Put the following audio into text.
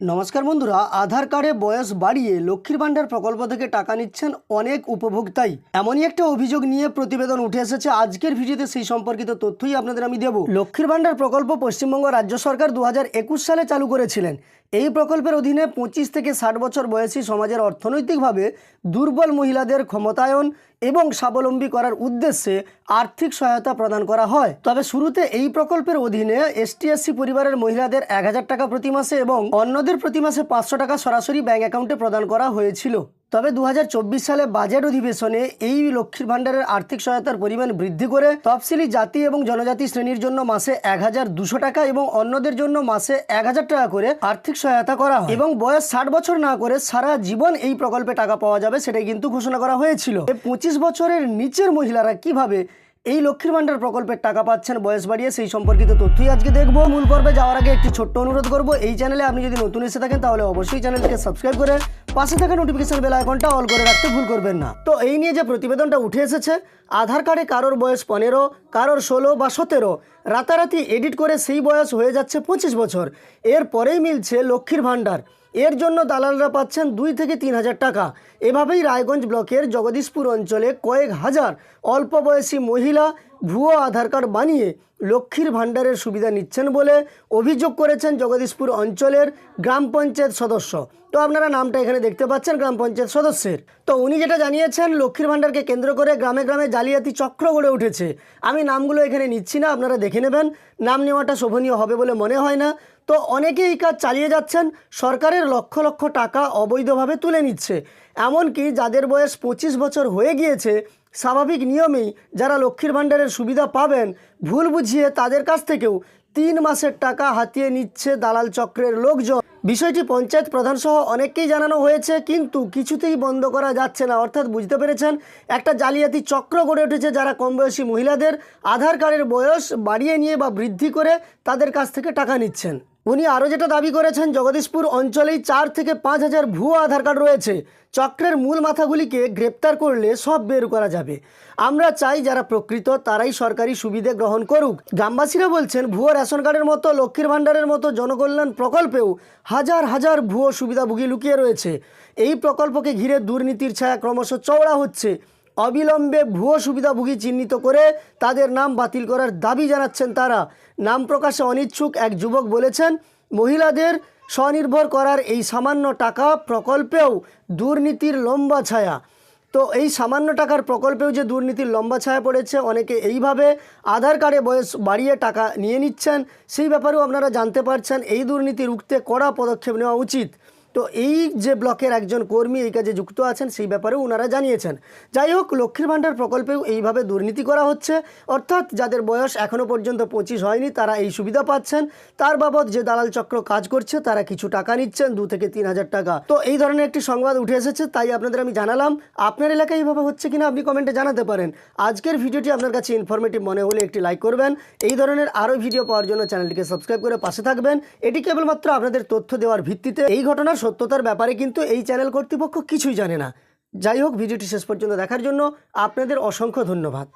নমস্কার বন্ধুরা, আধার কার্ডে বয়স বাড়িয়ে লক্ষ্মীর ভাণ্ডার প্রকল্প থেকে টাকা নিচ্ছেন অনেক উপভোক্তাই। এমনই একটা অভিযোগ নিয়ে প্রতিবেদন উঠে এসেছে। আজকের ভিডিওতে সেই সম্পর্কিত তথ্যই আপনাদের আমি দেব। লক্ষ্মীর ভাণ্ডার প্রকল্প পশ্চিমবঙ্গ রাজ্য সরকার দু হাজার একুশ সালে চালু করেছিলেন। এই প্রকল্পের অধীনে পঁচিশ থেকে ষাট বছর বয়সী সমাজের অর্থনৈতিকভাবে দুর্বল মহিলাদের ক্ষমতায়ন এবং স্বাবলম্বী করার উদ্দেশ্যে আর্থিক সহায়তা প্রদান করা হয়। তবে শুরুতে এই প্রকল্পের অধীনে এসটিএসসি পরিবারের মহিলাদের এক হাজার টাকা প্রতি মাসে এবং অন্যদের প্রতি মাসে পাঁচশো টাকা সরাসরি ব্যাঙ্ক অ্যাকাউন্টে প্রদান করা হয়েছিল। তবে দু হাজার চব্বিশ সালে বাজেট অধিবেশনে এই লক্ষ্মীর ভাণ্ডারের আর্থিক সহায়তার পরিমাণ বৃদ্ধি করে তফসিলি জাতি এবং জনজাতি শ্রেণির জন্য মাসে এক টাকা এবং অন্যদের জন্য মাসে এক হাজার টাকা করে আর্থিক সহায়তা করা হয়। এবং বয়স ষাট বছর না করে সারা জীবন এই প্রকল্পে টাকা পাওয়া যাবে সেটাই কিন্তু ঘোষণা করা হয়েছিল। পঁচিশ বছরের নিচের মহিলারা কীভাবে এই লক্ষ্মীর ভাণ্ডার প্রকল্পের টাকা পাচ্ছেন, বয়স বাড়িয়ে সেই সম্পর্কিত তথ্যই আজকে দেখব। মূল পর্বে যাওয়ার আগে একটি ছোট্ট অনুরোধ করব। এই চ্যানেলে আপনি যদি নতুন এসে থাকেন তাহলে অবশ্যই চ্যানেলটিকে সাবস্ক্রাইব করে পাশে থাকা নোটিফিকেশন বেল আইকনটা অল করে রাখতে ভুল করবেন না। তো এই নিয়ে যে প্রতিবেদনটা উঠে এসেছে, আধার কার্ডে কারোর বয়স পনেরো, কারোর ষোলো বা সতেরো, রাতারাতি এডিট করে সেই বয়স হয়ে যাচ্ছে পঁচিশ বছর। এর পরেই মিলছে লক্ষ্মীর ভাণ্ডার। এর জন্য দালালরা পাচ্ছেন দুই থেকে তিন হাজার টাকা। এভাবেই রায়গঞ্জ ব্লকের জগদীশপুর অঞ্চলে কয়েক হাজার অল্প বয়সী মহিলা ভুয়ো আধার কার্ড বানিয়ে লক্ষ্মীর ভাণ্ডারের সুবিধা নিচ্ছেন বলে অভিযোগ করেছেন জগদীশপুর অঞ্চলের গ্রাম পঞ্চায়েত সদস্য। তো আপনারা নামটা এখানে দেখতে পাচ্ছেন, গ্রাম পঞ্চায়েত সদস্যের। তো উনি যেটা জানিয়েছেন, লক্ষ্মীর ভাণ্ডারকে কেন্দ্র করে গ্রামে গ্রামে জালিয়াতি চক্র গড়ে উঠেছে। আমি নামগুলো এখানে নিচ্ছি না, আপনারা দেখে নেবেন। নাম নেওয়াটা শোভনীয় হবে বলে মনে হয় না। তো অনেকেই এই কাজ চালিয়ে যাচ্ছেন, সরকারের লক্ষ লক্ষ টাকা অবৈধভাবে তুলে নিচ্ছে। এমনকি যাদের বয়স পঁচিশ বছর হয়ে গিয়েছে স্বাভাবিক নিয়মেই যারা লক্ষ্মীর ভাণ্ডারের সুবিধা পাবেন, ভুল বুঝিয়ে তাদের কাছ থেকেও তিন মাসের টাকা হাতিয়ে নিচ্ছে দালাল চক্রের লোকজন। বিষয়টি পঞ্চায়েত প্রধান সহ অনেককেই জানানো হয়েছে, কিন্তু কিছুতেই বন্ধ করা যাচ্ছে না। অর্থাৎ বুঝতে পেরেছেন, একটা জালিয়াতি চক্র গড়ে উঠেছে যারা কম বয়সী মহিলাদের আধার কার্ডের বয়স বাড়িয়ে নিয়ে বা বৃদ্ধি করে তাদের কাছ থেকে টাকা নিচ্ছেন। উনি আরও যেটা দাবি করেছেন, জগদীশপুর অঞ্চলেই চার থেকে পাঁচ হাজার ভুয়ো আধার কার্ড রয়েছে। চক্রের মূল মাথাগুলিকে গ্রেপ্তার করলে সব বের করা যাবে। আমরা চাই যারা প্রকৃত, তারাই সরকারি সুবিধে গ্রহণ করুক। গ্রামবাসীরা বলছেন, ভুয়ো রেশন কার্ডের মতো, লক্ষ্মীর ভাণ্ডারের মতো জনকল্যাণ প্রকল্পেও হাজার হাজার ভুয়ো সুবিধাভোগী লুকিয়ে রয়েছে। এই প্রকল্পকে ঘিরে দুর্নীতির ছায়া ক্রমশ চওড়া হচ্ছে। অবিলম্বে ভুয়ো সুবিধাভোগী চিহ্নিত করে তাদের নাম বাতিল করার দাবি জানাচ্ছেন তারা। নাম প্রকাশে অনিচ্ছুক এক যুবক বলেছেন, মহিলাদের স্বনির্ভর করার এই সামান্য টাকা প্রকল্পেও দুর্নীতির লম্বা ছায়া। তো এই সামান্য টাকার প্রকল্পেও যে দুর্নীতির লম্বা ছায়া পড়েছে, অনেকে এইভাবে আধার কার্ডে বয়স বাড়িয়ে টাকা নিয়ে নিচ্ছেন, সেই ব্যাপারেও আপনারা জানতে পারছেন, এই দুর্নীতি রুখতে কড়া পদক্ষেপ নেওয়া উচিত। তো এই যে ব্লকের একজন কর্মী এই কাজে যুক্ত আছেন, সেই ব্যাপারেও ওনারা জানিয়েছেন। যাই হোক, লক্ষ্মীর ভাণ্ডার প্রকল্পেও এইভাবে দুর্নীতি করা হচ্ছে। অর্থাৎ যাদের বয়স এখনও পর্যন্ত পঁচিশ হয়নি, তারা এই সুবিধা পাচ্ছেন। তার বাবদ যে দালাল চক্র কাজ করছে, তারা কিছু টাকা নিচ্ছেন, দু থেকে তিন হাজার টাকা। তো এই ধরনের একটি সংবাদ উঠে এসেছে, তাই আপনাদের আমি জানালাম। আপনার এলাকায় এইভাবে হচ্ছে কিনা আপনি কমেন্টে জানাতে পারেন। আজকের ভিডিওটি আপনার কাছে ইনফরমেটিভ মনে হলে একটি লাইক করবেন। এই ধরনের আরও ভিডিও পাওয়ার জন্য চ্যানেলটিকে সাবস্ক্রাইব করে পাশে থাকবেন। এটি কেবলমাত্র আপনাদের তথ্য দেওয়ার ভিত্তিতে। এই ঘটনার সত্যতার ব্যাপারে কিন্তু এই চ্যানেল কর্তৃপক্ষ কিছুই জানে না। যাই হোক, ভিডিওটি শেষ পর্যন্ত দেখার জন্য আপনাদের অসংখ্য ধন্যবাদ।